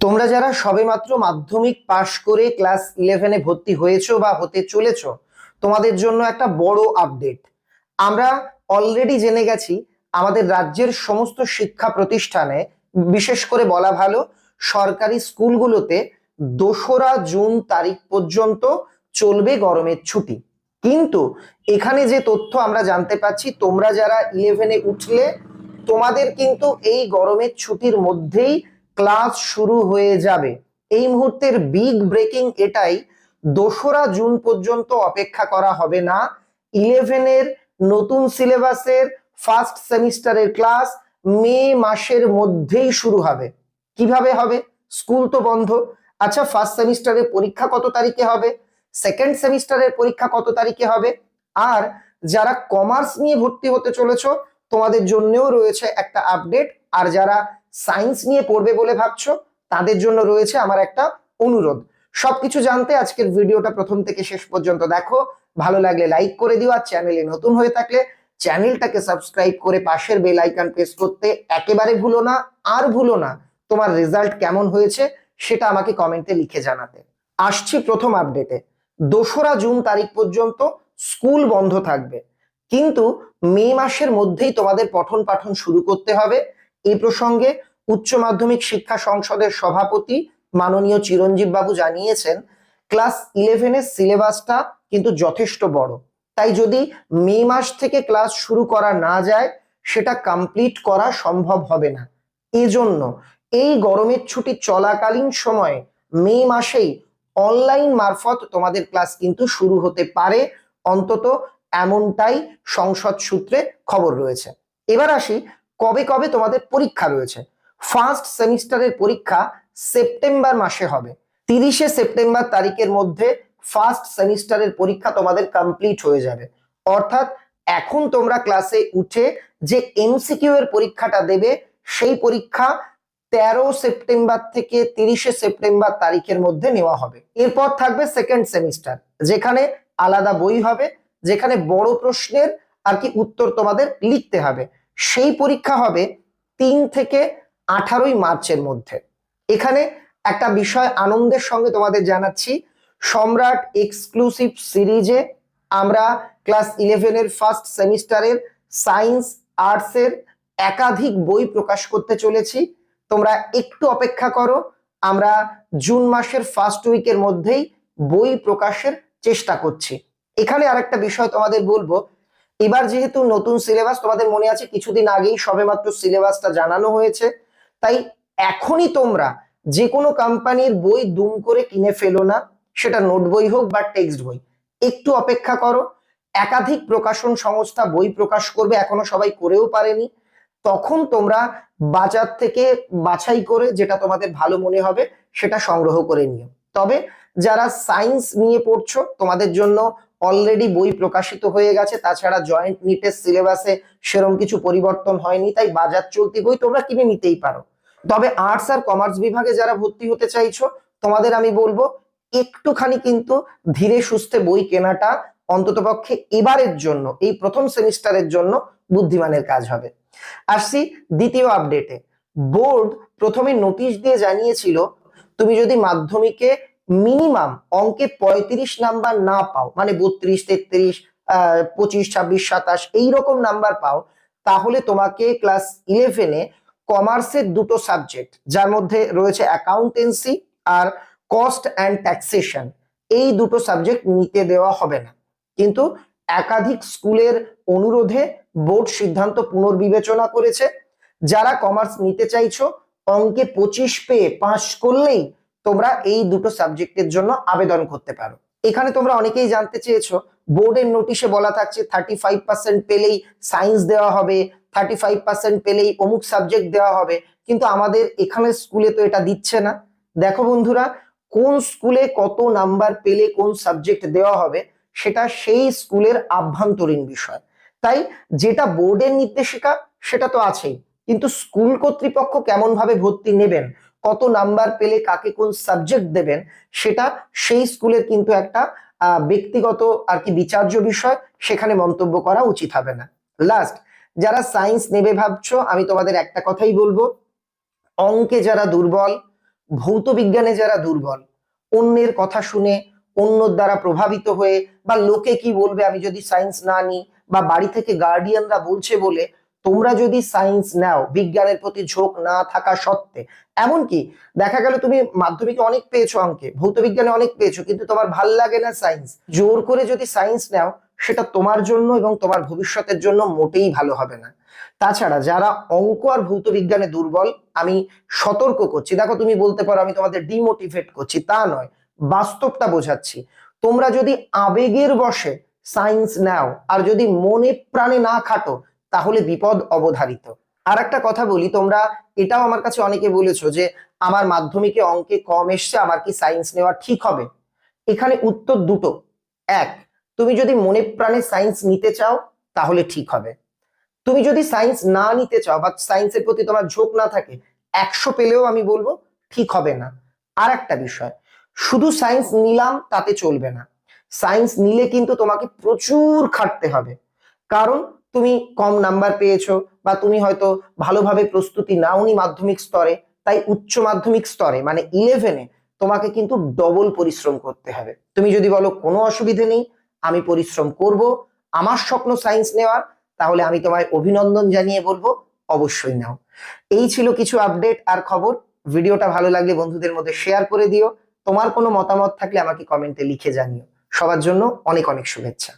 তোমরা যারা সবেমাত্র মাধ্যমিক পাশ করে ক্লাস ইলেভেনে ভর্তি হয়েছো বা হতে চলেছ, তোমাদের জন্য একটা বড় আপডেট আমরা অলরেডি জেনে গেছি, আমাদের রাজ্যের সমস্ত শিক্ষা প্রতিষ্ঠানে, বিশেষ করে বলা ভালো, সরকারি স্কুলগুলোতে দোসরা জুন তারিখ পর্যন্ত চলবে গরমের ছুটি। কিন্তু এখানে যে তথ্য আমরা জানতে পাচ্ছি, তোমরা যারা ইলেভেনে উঠলে, তোমাদের কিন্তু এই গরমের ছুটির মধ্যেই ক্লাস শুরু হয়ে যাবে। এই মুহূর্তের বিগ ব্রেকিং এটাই দোসরা জুন পর্যন্ত অপেক্ষা করা হবে না। ইলেভেনের নতুন সিলেবাসের ফার্স্ট সেমিস্টারের ক্লাস মে মাসের মধ্যেই শুরু হবে। কীভাবে হবে? স্কুল তো বন্ধ। আচ্ছা ফার্স্ট সেমিস্টারের পরীক্ষা কত তারিখে হবে? সেকেন্ড সেমিস্টারের পরীক্ষা কত তারিখে হবে? আর যারা কমার্স নিয়ে ভর্তি হতে চলেছ, তোমাদের জন্যও রয়েছে একটা আপডেট আর যারা সায়েন্স নিয়ে পড়বে বলে ভাবছ? তাদের জন্য রয়েছে আমার একটা অনুরোধ। সবকিছু জানতে আজকের ভিডিওটা প্রথম থেকে শেষ পর্যন্ত দেখো। ভালো লাগলে লাইক করে দিও আর চ্যানেলে নতুন হয়ে থাকলে চ্যানেলটাকে সাবস্ক্রাইব করে পাশের বেল আইকন প্রেস করতে একেবারে ভুলো না, আর ভুলো না তোমার রেজাল্ট কেমন হয়েছে সেটা আমাকে কমেন্টে লিখে জানাতে। আসছি প্রথম আপডেটে দোসরা জুন তারিখ পর্যন্ত স্কুল বন্ধ থাকবে। কিন্তু মে মাসের মধ্যেই তোমাদের পঠন পাঠন শুরু করতে হবে। এই প্রসঙ্গে উচ্চ মাধ্যমিক শিক্ষা সংসদের সভাপতি মাননীয় চিরঞ্জীব বাবু জানিয়েছেন, ক্লাস ইলেভেনের সিলেবাসটা কিন্তু যথেষ্ট বড়। তাই যদি মে মাস থেকে ক্লাস শুরু করা না যায়, সেটা কমপ্লিট করা সম্ভব হবে না। এজন্য এই গরমের ছুটি চলাকালীন সময়ে মে মাসেই অনলাইন মারফত তোমাদের ক্লাস কিন্তু শুরু হতে পারে। অন্তত এমনটাই সংসদ সূত্রে খবর রয়েছে। এবার আসি কবে কবে তোমাদের পরীক্ষা রয়েছে? ফার্স্ট সেমিস্টারের পরীক্ষা সেপ্টেম্বর মাসে হবে। তিরিশে সেপ্টেম্বর তারিখের মধ্যে ফার্স্ট সেমিস্টারের পরীক্ষা তোমাদের কমপ্লিট হয়ে যাবে। অর্থাৎ এখন তোমরা ক্লাসে উঠে যে এমসিকিউ এর পরীক্ষাটা দেবে, সেই পরীক্ষা তেরো সেপ্টেম্বর থেকে তিরিশে সেপ্টেম্বর তারিখের মধ্যে নেওয়া হবে। এরপর থাকবে সেকেন্ড সেমিস্টার যেখানে আলাদা বই হবে, যেখানে বড় প্রশ্নের আর কি উত্তর তোমাদের লিখতে হবে। সেই পরীক্ষা হবে তিন থেকে আঠারোই মার্চের মধ্যে। এখানে একটা বিষয় আনন্দের সঙ্গে তোমাদের জানাচ্ছি। সম্রাট এক্সক্লুসিভ সিরিজে আমরা ক্লাস ইলেভেনের ফার্স্ট সেমিস্টারের সায়েন্স আর্টসের একাধিক বই প্রকাশ করতে চলেছি। তোমরা একটু অপেক্ষা করো, আমরা জুন মাসের ফার্স্ট উইকের মধ্যেই বই প্রকাশের চেষ্টা করছি। এখানে আরেকটা বিষয় তোমাদের বলব এবার যেহেতু নতুন সিলেবাস, তোমাদের মনে আছে কিছুদিন আগেই সবেমাত্র সিলেবাসটা জানানো হয়েছে, তাই এখনই তোমরা যে কোনো কোম্পানির বই দুম করে কিনে ফেলো না, সেটা নোট বই হোক বা টেক্সট বই। একটু অপেক্ষা করো, একাধিক প্রকাশন সংস্থা বই প্রকাশ করবে, এখনও সবাই করেও পারেনি, তখন তোমরা বাজার থেকে বাছাই করে যেটা তোমাদের ভালো মনে হবে, সেটা সংগ্রহ করে নিও। তবে যারা সায়েন্স নিয়ে পড়ছো, তোমাদের জন্য অলরেডি বই প্রকাশিত হয়ে গেছে, তাছাড়া জয়েন্ট নিটের সিলেবাসে সেরম কিছু পরিবর্তন হয়নি, তাই বাজার চলতি বই তোমরা কিনে নিতেই পারো। তবে আর্টস আর কমার্স বিভাগে যারা ভর্তি হতে চাইছো, তোমাদের আমি বলব, একটুখানি কিন্তু ধীরে সুস্থে বই কেনাটা অন্ততপক্ষে এবারের জন্য, এই প্রথম সেমিস্টারের জন্য বুদ্ধিমানের কাজ হবে। আসছি দ্বিতীয় আপডেটে বোর্ড প্রথমে নোটিশ দিয়ে জানিয়েছিল, তুমি যদি মাধ্যমিকে মিনিমাম অঙ্কে পঁয়ত্রিশ নাম্বার না পাও মানে বত্রিশ, তেত্রিশ পঁচিশ, ছাব্বিশ, সাতাশ, এইরকম নাম্বার পাও, তাহলে তোমাকে ক্লাস ইলেভেনে কমার্সের দুটো সাবজেক্ট যার মধ্যে রয়েছে অ্যাকাউন্টেন্সি আর কস্ট অ্যান্ড ট্যাক্সেশন এই দুটো সাবজেক্ট নিতে দেওয়া হবে না। কিন্তু একাধিক স্কুলের অনুরোধে বোর্ড সিদ্ধান্ত পুনর্বিবেচনা করেছে। যারা কমার্স নিতে চাইছো, অঙ্কে পঁচিশ পেয়ে পাশ করলেই তোমরা এই দুটো সাবজেক্টের জন্য আবেদন করতে পারো। এখানে তোমরা অনেকেই জানতে চেয়েছো বোর্ডের নোটিশে বলা থাকছে থার্টি ফাইভ পার্সেন্ট পেলেই সায়েন্স দেওয়া হবে থার্টি ফাইভ পার্সেন্ট পেলেই অমুক সাবজেক্ট দেওয়া হবে, কিন্তু আমাদের এখানে স্কুলে তো এটা দিচ্ছে না। দেখো বন্ধুরা, কোন স্কুলে কত নাম্বার পেলে কোন সাবজেক্ট দেওয়া হবে, সেটা সেই স্কুলের আভ্যন্তরীণ বিষয়। তাই যেটা বোর্ডের নির্দেশিকা, সেটা তো আছেই, কিন্তু স্কুল কর্তৃপক্ষ কেমন ভাবে ভর্তি নেবেন কত নাম্বার পেলে কাকে কোন সাবজেক্ট দেবেন, সেটা সেই স্কুলের কিন্তু একটা ব্যক্তিগত আর কি বিচার্য বিষয়, সেখানে মন্তব্য করা উচিত হবে না। লাস্ট যারা সায়েন্স নেবে ভাবছ, আমি তোমাদের একটা কথাই বলব। অঙ্কে যারা দুর্বল, ভৌত বিজ্ঞানে যারা দুর্বল, অন্যের কথা শুনে অন্যর দ্বারা প্রভাবিত হয়ে বা লোকে কি বলবে আমি যদি সায়েন্স না নিই বা বাড়ি থেকে গার্ডিয়ানরা বলছে বলে তোমরা যদি সায়েন্স নাও, বিজ্ঞানের প্রতি ঝোঁক না থাকা সত্ত্বে, এমনকি দেখা গেল তুমি মাধ্যমিকে অনেক পেয়েছ অঙ্কে, ভৌত বিজ্ঞানে অনেক পেয়েছ, কিন্তু তোমার ভালো লাগে না সায়েন্স জোর করে যদি সায়েন্স নাও, সেটা তোমার জন্য এবং তোমার ভবিষ্যতের জন্য মোটেই ভালো হবে না। তাছাড়া যারা অঙ্ক আর ভৌত বিজ্ঞানে দুর্বল, আমি সতর্ক করছি। দেখো তুমি বলতে পারো আমি তোমাদের ডিমোটিভেট করছি, তা নয়, বাস্তবটা বোঝাচ্ছি। তোমরা যদি আবেগের বসে সায়েন্স নাও, আর যদি মনে প্রাণে না খাটো তাহলে বিপদ অবধারিত। আর একটা কথা বলি, তোমরা এটাও আমার কাছে অনেকে বলেছ যে আমার মাধ্যমিকে অঙ্কে কম এসছে, আমার কি সায়েন্স নেওয়া ঠিক হবে? এখানে উত্তর দুটো। এক, তুমি যদি মনে প্রাণে সায়েন্স নিতে চাও, তাহলে ঠিক হবে। তুমি যদি সায়েন্স না নিতে চাও বা সায়েন্সের প্রতি তোমার ঝোঁক না থাকে, একশো পেলেও আমি বলব ঠিক হবে না। আর একটা বিষয়, শুধু সায়েন্স নিলাম, তাতে চলবে না। সায়েন্স নিলে কিন্তু তোমাকে প্রচুর খাটতে হবে। কারণ তুমি কম নাম্বার পেয়েছ বা তুমি হয়তো ভালোভাবে প্রস্তুতি নাওনি মাধ্যমিক স্তরে, তাই উচ্চ মাধ্যমিক স্তরে মানে ইলেভেনে তোমাকে কিন্তু ডবল পরিশ্রম করতে হবে। তুমি যদি বলো কোনো অসুবিধে নেই, আমি পরিশ্রম করব, আমার স্বপ্ন সায়েন্স নেওয়ার, তাহলে আমি তোমায় অভিনন্দন জানিয়ে বলব, অবশ্যই নাও। এই ছিল কিছু আপডেট আর খবর। ভিডিওটা ভালো লাগলে বন্ধুদের মধ্যে শেয়ার করে দিও। তোমার কোনো মতামত থাকলে আমাকে কমেন্টে লিখে জানিও। সবার জন্য অনেক অনেক শুভেচ্ছা।